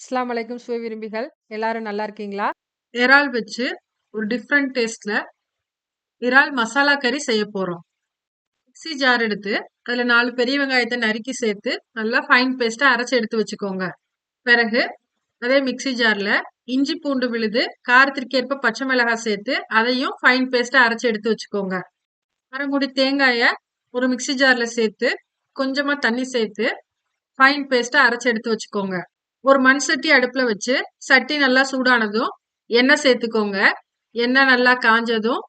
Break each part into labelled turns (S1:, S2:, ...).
S1: இஸ்லாம் அலைக்கும் சுவை விரும்பிகள் எல்லாரும் நல்லா இருக்கீங்களா?
S2: இறால் வச்சு ஒரு டிஃப்ரெண்ட் டேஸ்ட்ல இறால் மசாலா கறி செய்ய போறோம். மிக்ஸி ஜார் எடுத்து அதுல நாலு பெரிய வெங்காயத்தை நறுக்கி சேர்த்து நல்லா ஃபைன் பேஸ்ட்டா அரைச்சி எடுத்து வச்சுக்கோங்க. பிறகு அதே மிக்ஸி ஜார்ல இஞ்சி பூண்டு விழுது, காரத்திற்கு ஏற்ப பச்சை மிளகாய் சேர்த்து அதையும் ஃபைன் பேஸ்ட்டா அரைச்சி எடுத்து வச்சுக்கோங்க. அரை தேங்காயை ஒரு மிக்ஸி ஜார்ல சேர்த்து கொஞ்சமா தண்ணி சேர்த்து ஃபைன் பேஸ்ட்டா அரைச்சி எடுத்து வச்சுக்கோங்க. ஒரு மண் சட்டி அடுப்புல வச்சு சட்டி நல்லா சூடானதும் எண்ணெய் சேர்த்துக்கோங்க. எண்ணெய் நல்லா காஞ்சதும்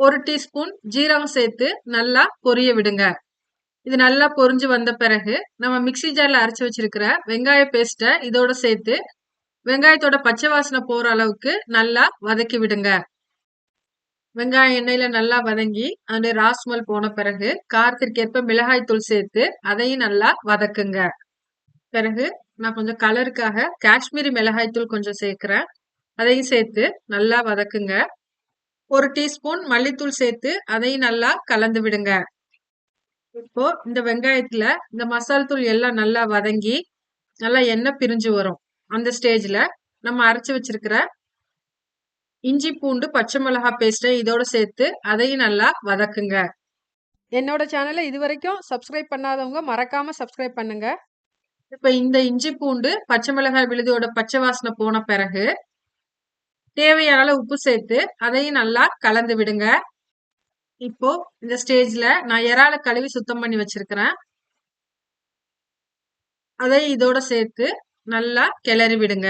S2: ஒரு டீஸ்பூன் ஜீரகம் சேர்த்து நல்லா பொரிய விடுங்க. இது நல்லா பொரிஞ்சு வந்த பிறகு நம்ம மிக்ஸி ஜார்ல அரைச்சி வச்சிருக்கிற வெங்காய பேஸ்ட்டை இதோட சேர்த்து வெங்காயத்தோட பச்சை வாசனை போகிற அளவுக்கு நல்லா வதக்கி விடுங்க. வெங்காயம் எண்ணெயில நல்லா வதங்கி அதனுடைய ராஸ்மல் போன பிறகு காரத்திற்கேற்ப மிளகாய் தூள் சேர்த்து அதையும் நல்லா வதக்குங்க. பிறகு நான் கொஞ்சம் கலருக்காக காஷ்மீரி மிளகாய்த்தூள் கொஞ்சம் சேர்க்குறேன் அதையும் சேர்த்து நல்லா வதக்குங்க. ஒரு டீஸ்பூன் மல்லித்தூள் சேர்த்து அதையும் நல்லா கலந்து விடுங்க. இப்போ இந்த வெங்காயத்துல இந்த மசால் தூள் எல்லாம் நல்லா வதங்கி நல்லா எண்ணெய் பிரிஞ்சு வரும். அந்த ஸ்டேஜ்ல நம்ம அரைச்சு வச்சிருக்கிற இஞ்சி பூண்டு பச்சை மிளகாய் பேஸ்ட்டை இதோட சேர்த்து அதையும் நல்லா வதக்குங்க.
S1: என்னோட சேனலை இதுவரைக்கும் சப்ஸ்கிரைப் பண்ணாதவங்க மறக்காம சப்ஸ்கிரைப் பண்ணுங்க.
S2: இப்ப இந்த இஞ்சி பூண்டு பச்சை மிளகாய் விழுதியோட பச்சை வாசனை போன பிறகு தேவையான உப்பு சேர்த்து அதையும் நல்லா கலந்து விடுங்க. இப்போ இந்த ஸ்டேஜ்ல நான் இறால கழுவி சுத்தம் பண்ணி வச்சிருக்கிறேன். அதை இதோட சேர்த்து நல்லா கிளறி விடுங்க.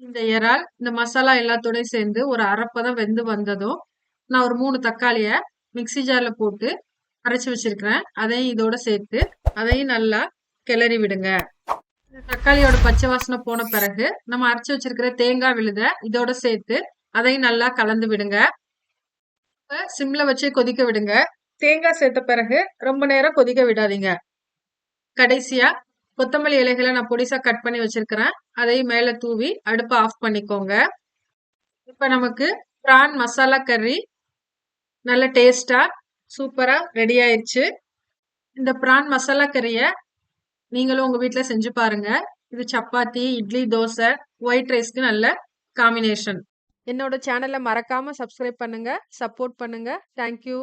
S2: இந்த இறால் இந்த மசாலா எல்லாத்தோடயும் சேர்ந்து ஒரு அரைப்பதம் வெந்து வந்ததும் நான் ஒரு மூணு தக்காளிய மிக்ஸி ஜார்ல போட்டு அரைச்சு வச்சிருக்கிறேன். அதையும் இதோட சேர்த்து அதையும் நல்லா கிளறி விடுங்க. இந்த தக்காளியோட பச்சை வாசனை போன பிறகு நம்ம அரைச்சு வச்சிருக்கிற தேங்காய் விழுத இதோட சேர்த்து அதையும் நல்லா கலந்து விடுங்க. சிம்ல வச்சு கொதிக்க விடுங்க. தேங்காய் சேர்த்த பிறகு ரொம்ப நேரம் கொதிக்க விடாதீங்க. கடைசியா கொத்தமல்லி இலைகளை நான் பொடிசா கட் பண்ணி வச்சிருக்கிறேன். அதையும் மேல தூவி அடுப்பை ஆஃப் பண்ணிக்கோங்க. இப்ப நமக்கு பிரான் மசாலா கறி நல்ல டேஸ்டா சூப்பரா ரெடி ஆயிடுச்சு இந்த பிரான் மசாலா கறியை நீங்களும் உங்க வீட்டில் செஞ்சு பாருங்க. இது சப்பாத்தி, இட்லி, தோசை, ஒயிட் ரைஸ்க்கு நல்ல காம்பினேஷன்.
S1: என்னோட சேனலை மறக்காம சப்ஸ்கிரைப் பண்ணுங்க. சப்போர்ட் பண்ணுங்க. Thank you.